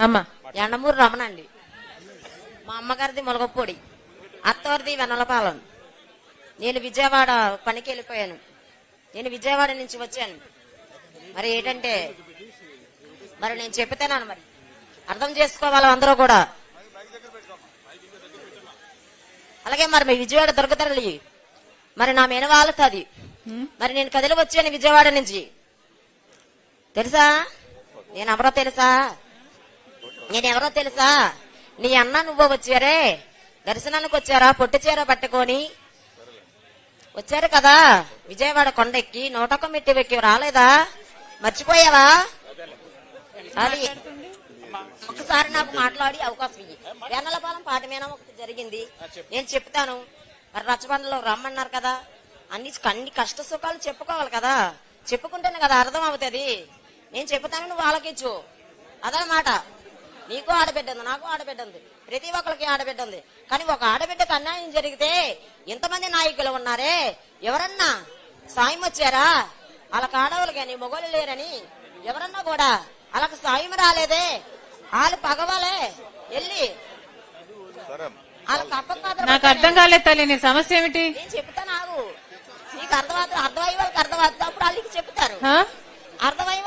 అమ్మా ఎండమూరు రమణ అండి మా అమ్మగారిది మొలగపొడి అత్తవారిది వెన్నలపాలెం. నేను విజయవాడ పనికి వెళ్ళిపోయాను. నేను విజయవాడ నుంచి వచ్చాను. మరి ఏంటంటే మరి నేను చెప్తాను మరి. అర్థం చేసుకోవాలి అందరూ కూడా? అలాగే మరి మీ విజయవాడ దొరకతరలి మరి నా మెన వాలుతుంది మరి నేను కదిలి వచ్చాను విజయవాడ నుంచి. తెలుసా? నేను ఎవరో తెలుసా? నేనెవరో తెలుసా? నీ అన్న నువ్వు వచ్చారే? దర్శనానికి వచ్చారా? పొట్టు చీర పట్టుకొని? వచ్చారు కదా? విజయవాడ కొండెక్కి నూటొక్క మెట్టి వెక్కి రాలేదా? మర్చిపోయావా? అది. ఒకసారి నాకు మాట్లాడి అవకాశం ఇయ్యి. వెన్నలపాలెం పాటమేనా ఒకటి జరిగింది. నేను చెప్తాను. మరి రచ్చబండలో రమ్మన్నారు కదా? అన్ని అన్ని కష్ట సుఖాలు చెప్పుకోవాలి కదా? చెప్పుకుంటేనే కదా అర్థం అవుతుంది. నేను చెప్తాను నువ్వు ఆలకించు. అదనమాట. నీకు ఆడబిడ్డ ఉంది నాకు ఆడబిడ్డ ఉంది ప్రతి ఒక్కరికి ఆడబిడ్డ ఉంది కానీ ఒక ఆడబిడ్డకు అన్యాయం జరిగితే ఇంతమంది నాయకులు ఉన్నారే? ఎవరన్నా సాయం వచ్చారా? వాళ్ళకి ఆడవాళ్ళు కానీ మొగలు లేరని ఎవరన్నా కూడా వాళ్ళకి సాయం రాలేదే? వాళ్ళు పగవాలే. వెళ్ళి. నాకు అర్థం కాలేదు తల్లి నీ సమస్య ఏమిటి? నేను చెప్తా నాకు అర్థమవుతుంది అర్థమయ్యే వాళ్ళకి అర్థమవుతుంది. అప్పుడు వాళ్ళకి చెప్తారు? అర్థమయ్యే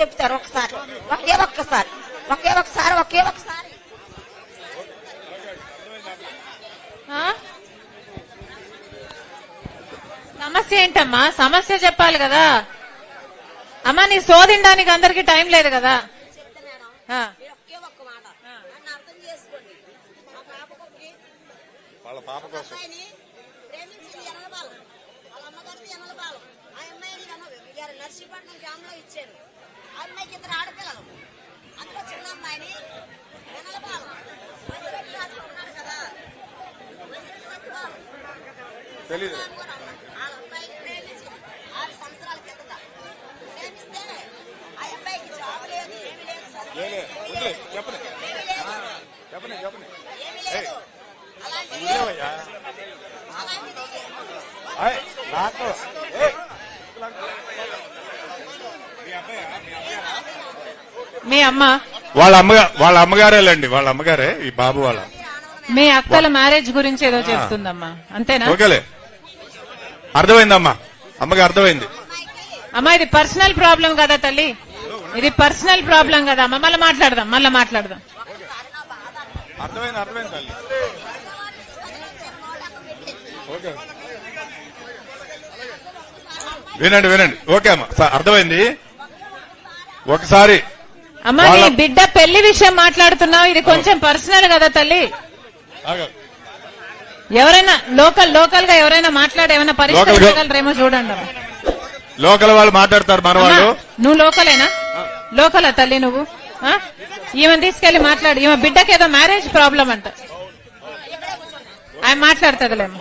చెప్తారు ఒకసారి. ఒకే ఒక్కసారి. ఒకే ఒక్కసారి ఒకే ఒక్కసారి. ఆ? సమస్య ఏంటమ్మా? సమస్య చెప్పాలి కదా. అమ్మా నీ శోధించడానికి అందరికి టైం లేదు కదా. చెప్తున్నాను ఆ. మీరు ఒకే ఒక్క మాట నన్ను అర్థం చేసుకోండి మా పాపకి వాళ్ళ పాప కోసం నర్సీపట్నం గ్రామ్లో అమ్మాయికి ఇద్దరు ఆడపిల్లలు. అందులో చిన్న అమ్మాయిని ఎనలపాలెం వసిరెడ్డి రాజు ఉన్నాడు కదా. వసిరెడ్డి సత్యబాబు తెలీదు. వాళ్ళ అబ్బాయిని ప్రేమించి ఆరు సంవత్సరాల కిందట ప్రేమిస్తే ఆ అబ్బాయికి జాబ్ లేదు ఏమీ లేదు లేదు. అలాంటిది వదిలేవయ్యా. అలాంటిది ఆయ్, నాకు మీ అమ్మ? వాళ్ళ అమ్మగా వాళ్ళ అమ్మగారేలండి వాళ్ళ అమ్మగారే ఈ బాబు వాళ్ళ మీ అక్కల మ్యారేజ్ గురించి ఏదో చెప్తుందమ్మా. అంతేనా? ఓకేలే. అర్థమైందమ్మా. అమ్మకి అర్థమైంది. అమ్మా ఇది పర్సనల్ ప్రాబ్లం కదా తల్లి. ఇది పర్సనల్ ప్రాబ్లం కదా అమ్మా. మళ్ళీ మాట్లాడదాం మళ్ళీ మాట్లాడదాం. అర్థమైంది అర్థమైంది తల్లి. వినండి వినండి. ఓకే అమ్మా. అర్థమైంది? ఒకసారి అమ్మా నీ బిడ్డ పెళ్ళి విషయం మాట్లాడుతున్నావు. ఇది కొంచెం పర్సనల్ కదా తల్లి. ఎవరైనా లోకల్ లోకల్గా ఎవరైనా మాట్లాడి ఏమైనా పరిష్కరించగలరేమో చూడండి. లోకల్ వాళ్ళు మాట్లాడతారు మన వాళ్ళు. నువ్వు లోకలేనా? లోకలా తల్లి నువ్వు? ఆ? ఈమెను తీసుకెళ్ళి మాట్లాడు. ఈమె బిడ్డకి ఏదో మ్యారేజ్ ప్రాబ్లం అంట. ఆయన మాట్లాడుతుందిలేమ్మా.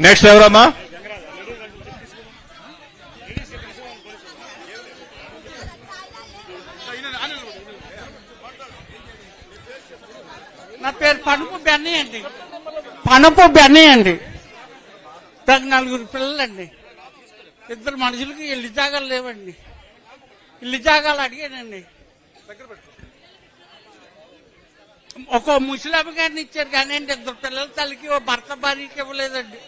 నెక్స్ట్ ఎవరమ్మా? నా పేరు పనుపు బెన్నీ అండి. పనుపు బెన్నీ అండి. నాకు నలుగురు పిల్లలండి. ఇద్దరు మనుషులకి ఇల్లు జాగాలు లేవండి. ఇల్లు జాగాలు అడిగానండి. ఒక ముసలామి గారిని ఇచ్చారు కానీ ఇద్దరు పిల్లల తల్లికి ఓ భర్త భార్యకి ఇవ్వలేదండి.